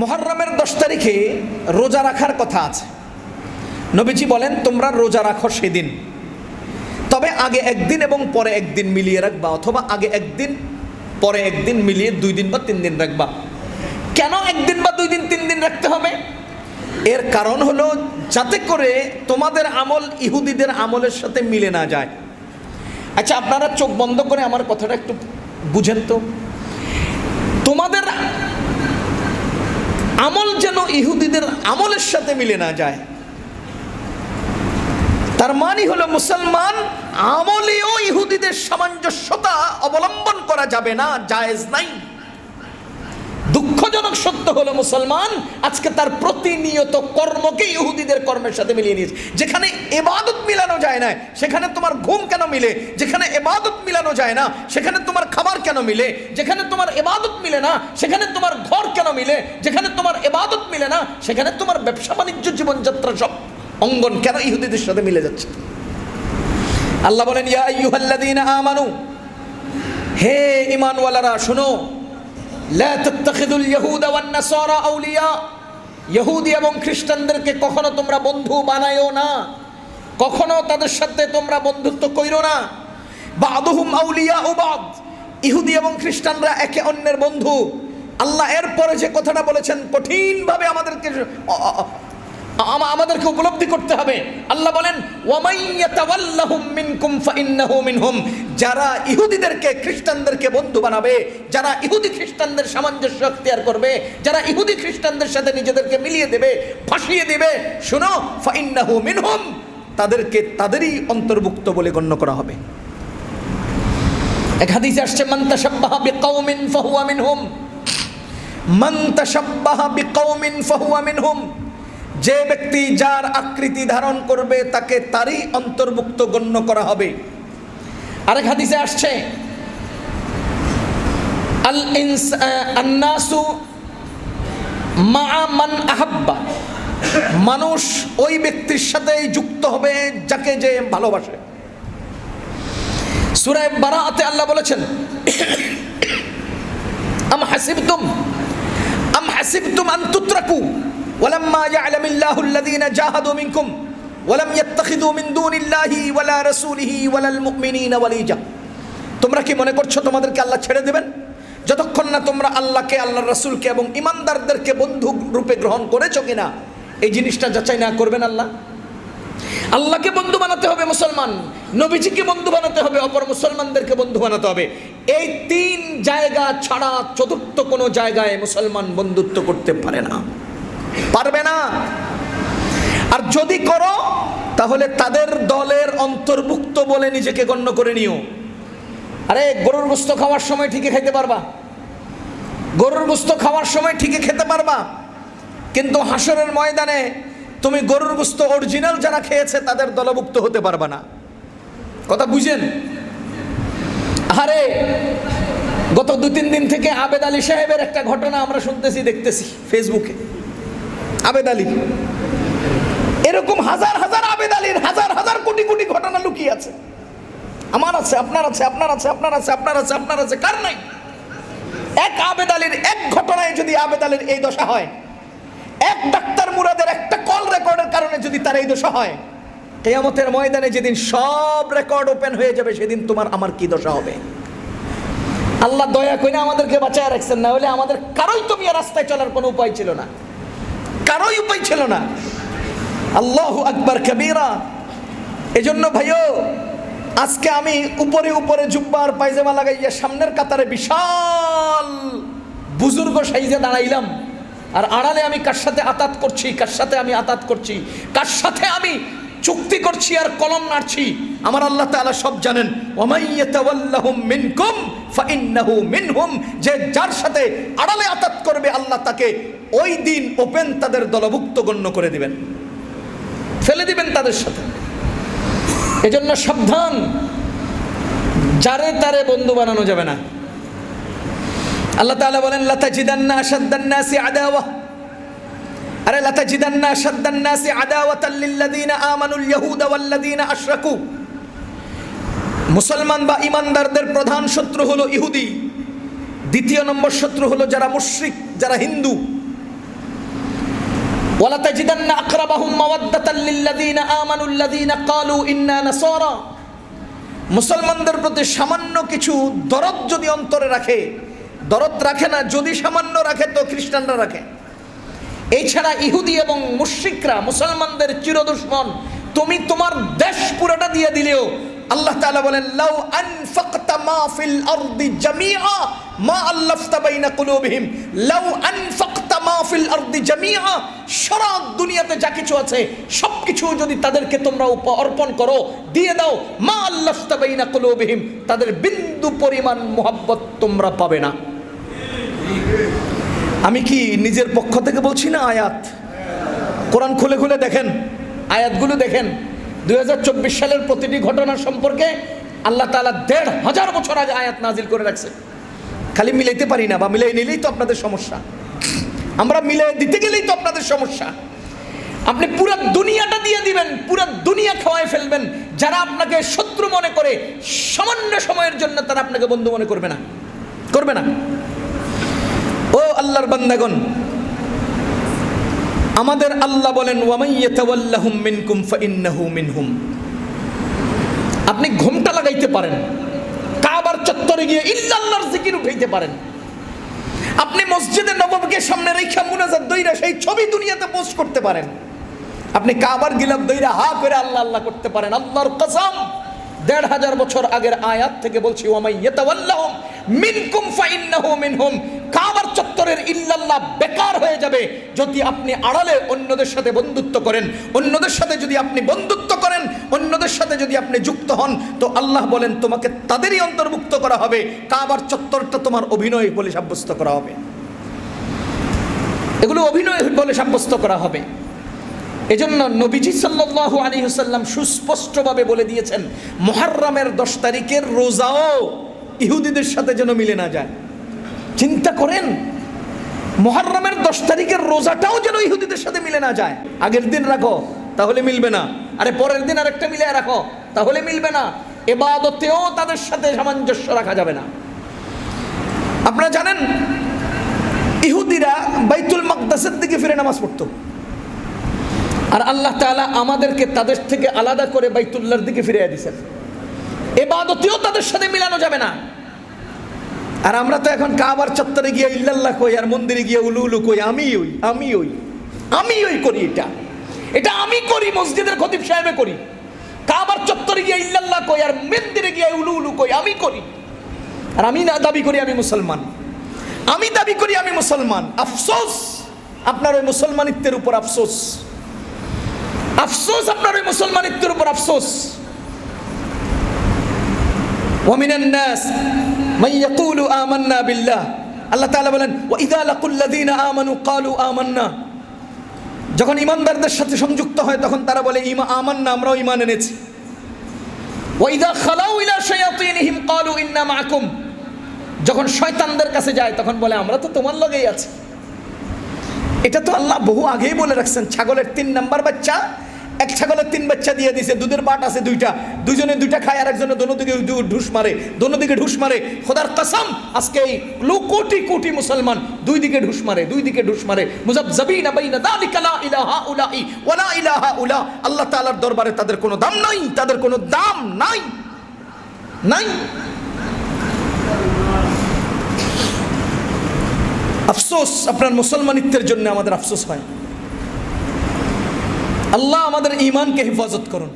মহরমের দশ তারিখে রোজা রাখার কথা আছে। নবীজি বলেন, তোমরা রোজা রাখো সেদিন। তবে আগে একদিন এবং পরে একদিন মিলিয়ে রাখবা, অথবা আগে একদিন, পরে একদিন মিলিয়ে দুই দিন বা তিন দিন রাখবা। কেন একদিন বা দুই দিন, তিন দিন রাখতে হবে? এর কারণ হলো, যাতে করে তোমাদের আমল ইহুদিদের আমলের সাথে মিলে না যায়। আচ্ছা আপনারা চোখ বন্ধ করে আমার কথাটা একটু বুঝেন তো তোমাদের আমল যেন ইহুদিদের আমলের সাথে মিলে না যায়। তার মানই হলো মুসলমান আমলেও ইহুদিদের সামঞ্জস্যতা অবলম্বন করা যাবে না, জায়েজ নাই। দুঃখজনক সত্য হলো, মুসলমান, আজকে তার প্রতিনিয়ত কর্মকে ইহুদিদের কর্মের সাথে মিলিয়ে নিয়েছে। যেখানে এবাদত মিলানো যায় না, সেখানে তোমার ঘুম কেন মিলে? যেখানে এবাদত মিলানো যায় না, সেখানে তোমার খাবার কেন মিলে? যেখানে তোমার এবাদত মিলে না, সেখানে তোমার ঘর কেন মিলে? যেখানে তোমার এবাদত মিলে না, সেখানে তোমার ব্যবসা বাণিজ্য জীবনযাত্রা সব অঙ্গন কেন ইহুদিদের সাথে মিলে যাচ্ছে? আল্লাহ বলেন, ইয়া আইয়ুহাল্লাযীনা আমানু, হে ঈমানওয়ালারা, শোনো লা তাত্তাখিযুল ইয়াহুদা ওয়ান নাসারা আউলিয়া। ইহুদি এবং খ্রিস্টানদেরকে কখনো তোমরা বন্ধু বানায়ও না। কখনো তাদের সাথে তোমরা বন্ধুত্ব কইরো না। বাদুহুম আউলিয়া ও বাদ। ইহুদি এবং খ্রিস্টানরা একে অন্যের বন্ধু। আল্লাহ এরপরে যে কথাটা বলেছেন, কঠিনভাবে আমাদেরকে আমাদেরকে উপলব্ধি করতে হবে। আল্লাহ বলেন মিনহুম। যারা ইহুদিদেরকে, খ্রিস্টানদেরকে বন্ধু বানাবে, যারা ইহুদি খ্রিস্টানদের সামঞ্জস্য এখতিয়ার করবে, যারা ইহুদি খ্রিস্টানদের সাথে নিজেদেরকে মিলিয়ে দেবে, ফাঁসিয়ে দেবে, শুনো, ফাইন্নাহু মিনহুম, তাদেরকে তাদেরই অন্তর্ভুক্ত বলে গণ্য করা হবে। এক হাদিসে আসছে, মান তাশাব্বাহা বিকাউমিন ফাহুয়া মিনহুম। মান তাশাব্বাহা বিকাউমিন ফাহুয়া মিনহুম। যে ব্যক্তি যার আকৃতি ধারণ করবে, তাকে তারই অন্তর্ভুক্ত গণ্য করা হবে। আরেক হাদিসে আসছে, আল আন্নাসু মা মান আহাব্বা। মানুষ ওই ব্যক্তির সাথেই যুক্ত হবে, যাকে যে ভালোবাসে। সুরায় বারাতে আল্লাহ বলেছেন, আম হাসিবতুম আম হাসিবতুম আন ولما يعلم الله الذين جاهدوا منكم ولم يتخذوا من دون الله ولا رسوله ولا المؤمنين وليجا তোমরা কি মনে করছো তোমাদেরকে আল্লাহ ছেড়ে দেবেন যতক্ষণ না তোমরা আল্লাহকে আল্লাহর রাসূলকে এবং ইমানদারদেরকে বন্ধু রূপে গ্রহণ করেছো কিনা এই জিনিসটা যাচাই না করবেন আল্লাহ আল্লাহকে বন্ধু বানাতে হবে মুসলমান নবীজিকে বন্ধু বানাতে হবে অপর মুসলমানদেরকে বন্ধু বানাতে হবে এই তিন জায়গা ছাড়া চতুর্থ কোনো জায়গায় মুসলমান বন্ধুত্ব করতে পারে না পারবে না। আর যদি করো, তাহলে তাদের দলের অন্তর্ভুক্ত বলে নিজেকে গণ্য করে নিও। আরে, গরুর গোস্ত খাওয়ার সময় ঠিকই খেতে পারবা। গরুর গোস্ত খাওয়ার সময় ঠিকই খেতে পারবা। কিন্তু হাসরের ময়দানে তুমি গরুর গোস্ত অরিজিনাল যারা খেয়েছে, তাদের দলভুক্ত হতে পারবা না। কথা বুঝেন? আরে, গত দু তিন দিন থেকে আবেদ আলী সাহেবের একটা ঘটনা আমরা শুনতেছি, দেখতেছি ফেসবুকে আবেদ আলী। এরকম হাজার হাজার আবেদ আলীর হাজার হাজার কোটি কোটি ঘটনা লুকিয়ে আছে। আমার আছে, আপনার আছে আপনার আছে আপনার আছে আপনার আছে আপনার আছে, কার নাই? এক আবেদ আলীর এক ঘটনায় যদি আবেদ আলীর এই দশা হয়, এক ডাক্তার মুরাদের একটা কল রেকর্ডের কারণে যদি তার এই দশা হয়, কেয়ামতের ময়দানে যেদিন সব রেকর্ড ওপেন হয়ে যাবে, সেদিন তোমার আমার কি দশা হবে? আল্লাহ দয়া করে আমাদেরকে বাঁচায় রাখছেন, না হলে আমাদের কারোই তো মিয়া রাস্তায় চলার কোনো উপায় ছিল না। কারোই উপায় ছিল না। আল্লাহ আকবার কবিরা। এজন্য ভাইও, আজকে আমি উপরে উপরে জুব্বার পায়জামা লাগাইয়া সামনের কাতারে বিশাল বুজুর্গ সাইজে দাঁড়াইলাম। আর আড়ালে আমি কার সাথে আতাত করছি, কার সাথে আমি আতাত করছি, কার সাথে আমি চুক্তি করছি আর কলম নাড়ছি, আমার আল্লাহ তাআলা সব জানেন। ওমাইয়াতাওয়াল্লাহুম মিনকুম ফাইন্নাহু মিনহুম, যে যার সাথে আড়ালে আতাত করবে, আল্লাহ তাকে ওই দিন ওপেন তাদের দলভুক্ত গণ্য করে দিবেন। ফেলে দিবেন তাদের সাথে। এজন্য সাবধান। যারে তারে বন্ধু বানানো যাবে না। আল্লাহ তাআলা বলেন লাতা জিদান্না আশাদ্দান্নাসি আদাওয়া। আরে লাতা জিদান্না আশাদ্দান্নাসি আদাওয়াতাল লিল্লাযিনা আমানুল ইয়াহুদা ওয়াল্লাযিনা আশরাকু। মুসলমান বা ইমানদারদের প্রধান শত্রু হলো ইহুদি। দ্বিতীয় নম্বর শত্রু হলো যারা মুশরিক, যারা হিন্দু। মুসলমানদের প্রতি সামান্য কিছু দরদ যদি অন্তরে রাখে, দরদ রাখে না, যদি সামান্য রাখে তো খ্রিস্টানরা রাখে। এছাড়া ইহুদি এবং মুশরিকরা, মুসলমানদের চিরদুশ্মন। তুমি তোমার দেশ পুরোটা দিয়ে দিলেও আল্লাহ তাআলা বলেন, লাউ আনফাকতা মা ফিল আরদি জামিআ, মা আল্লাফতা বাইনা কুলুবিহিম। লাউ আনফাকতা মা ফিল আরদি জামিআ, সারা দুনিয়াতে যা কিছু আছে সব কিছু যদি তাদেরকে তোমরা অর্পণ করো, দিয়ে দাও, মা আল্লাফতা বাইনা কুলুবিহিম, তাদের বিন্দু পরিমাণ মোহাব্বত তোমরা পাবে না। আমি কি নিজের পক্ষ থেকে বলছি না আয়াত? কোরআন খুলে খুলে দেখেন, আয়াতগুলো দেখেন। দু হাজার চব্বিশ সালের প্রতিটি ঘটনা সম্পর্কে আল্লাহ তাআলা দেড় হাজার বছর আগে আয়াত নাজিল করে রাখছে। খালি মিলাইতে পারি না বা মিলাই নিলেই তো আপনাদের সমস্যা। আমরা মিলাই দিতে গেলেই তো আপনাদের সমস্যা। আপনি পুরো দুনিয়াটা দিয়ে দিবেন, পুরো দুনিয়া খাওয়াই ফেলবেন। যারা আপনাকে শত্রু মনে করে, সামান্য সময়ের জন্য তারা আপনাকে বন্ধু মনে করবে না। করবে না। ও আল্লাহর বান্দাগণ আমাদের আল্লাহ বলেন মিনকুম মিনহুম। আপনি ঘুমটা লাগাইতে পারেন। কাবার চত্বরে গিয়ে ইল্লাল্লাহর জিকির উঠাইতে পারেন। আপনি মসজিদে নববীকে সামনে রেখা মুনাজাত দইরা সেই ছবি দুনিয়াতে পোস্ট করতে পারেন। আপনি কাবার গিলাপ দইরা হা করে আল্লাহ আল্লাহ করতে পারেন। আল্লাহর কসম, দেড় হাজার বছর আগের আয়াত থেকে বলছি ওমাই ইয়াতাওয়াল্লাহুম মিনকুম ফাইন্নাহু মিনহুম। কাবার চত্বরের ইল্লাল্লাহ বেকার হয়ে যাবে যদি আপনি আড়ালে অন্যদের সাথে বন্ধুত্ব করেন। অন্যদের সাথে যদি আপনি বন্ধুত্ব করেন, অন্যদের সাথে যদি আপনি যুক্ত হন, তো আল্লাহ বলেন, তোমাকে তাদেরই অন্তর্ভুক্ত করা হবে। কাবার চত্বরটা তোমার অভিনয় বলে সাব্যস্ত করা হবে। এগুলো অভিনয় বলে সাব্যস্ত করা হবে। এজন্য নবীজি সাল্লাল্লাহু আলী হুসাল্লাম সুস্পষ্টভাবে বলে দিয়েছেন, মুহররমের দশ তারিখের রোজাও ইহুদিদের সাথে যেন মিলে না যায়। চিন্তা করেন মুহররমের দশ তারিখের রোজাটাও যেন ইহুদিদের সাথে মিলে না যায়। আগের দিন রাখো, তাহলে মিলবে না। আরে পরের দিন আরেকটা মিলে রাখো, তাহলে মিলবে না। এবাদতেও তাদের সাথে সামঞ্জস্য রাখা যাবে না। আপনারা জানেন, ইহুদিরা বাইতুল মাকদাসের দিকে ফিরে নামাজ পড়তো। আর আল্লাহ তাআলা আমাদেরকে তাদের থেকে আলাদা করে বাইতুল্লাহর দিকে ফিরে দিয়েছেন। এবাদতেও তাদের সাথে মিলানো যাবে না। আর আমরা তো এখন কাবার চত্বরে গিয়ে ইল্লাল্লাহ কই, আর মন্দিরে গিয়ে উলু উলু কই, আমি ওই আমি ওই আমি ওই করি এটা। এটা আমি করি, মসজিদের খতিব সাহেবে করি। কাবার চত্বরে গিয়ে ইল্লাল্লাহ কই, আর মন্দিরে গিয়ে উলু উলু কই, আমি করি। আর আমি না দাবি করি আমি মুসলমান। আমি দাবি করি আমি মুসলমান। আফসোস, আপনার ওই মুসলমানিত্বের উপর আফসোস। আফসোস আপনার ওই মুসলমানিত্বের উপর আফসোস। ওমিনান্নাস মাইয়াকুলু আমান্না বিল্লাহ। আল্লাহ তাআলা বলেন, ওয়া ইযা লাকুল্লাযীনা আমানু ক্বালু আমান্না। যখন ইমানদারদের সাথে সংযুক্ত হয়, তখন তারা বলে, ইমা, আমান্না, আমরাও ইমান এনেছি। ওয়া ইযা খালাউ ইলা শায়াতিনহিম ক্বালু ইন্না মাআকুম যখন শয়তানদের কাছে যায়, তখন বলে, আমরা তো তোমার লগেই আছি। এটা তো আল্লাহ বহু আগেই বলে রাখছেন, ছাগলের তিন নাম্বার বাচ্চা এক ছাগলের তিন বাচ্চা দিয়ে দিছে, দুধের বাট আছে দুইটা। দুইজনে দুইটা খায় আর একজনে দোনো দিকে ঢুস মারে দোনো দিকে ঢুস মারে। খোদার কসম, আজকে এই লো কোটি কোটি মুসলমান দুই দিকে ঢুস মারে দুই দিকে ঢুস মারে। মুজাবজাবিনা বাইনা যালিকা লা ইলাহা উলাই ওয়ালা ইলাহা উলা। আল্লাহ তাআলার দরবারে তাদের কোনো দাম নাই, তাদের কোনো দাম নাই। নাই। আফসোস, আপনার মুসলমানিত্বের জন্য আমাদের আফসোস হয়। আল্লাহ আমাদের ইমানকে হেফাজত করুন।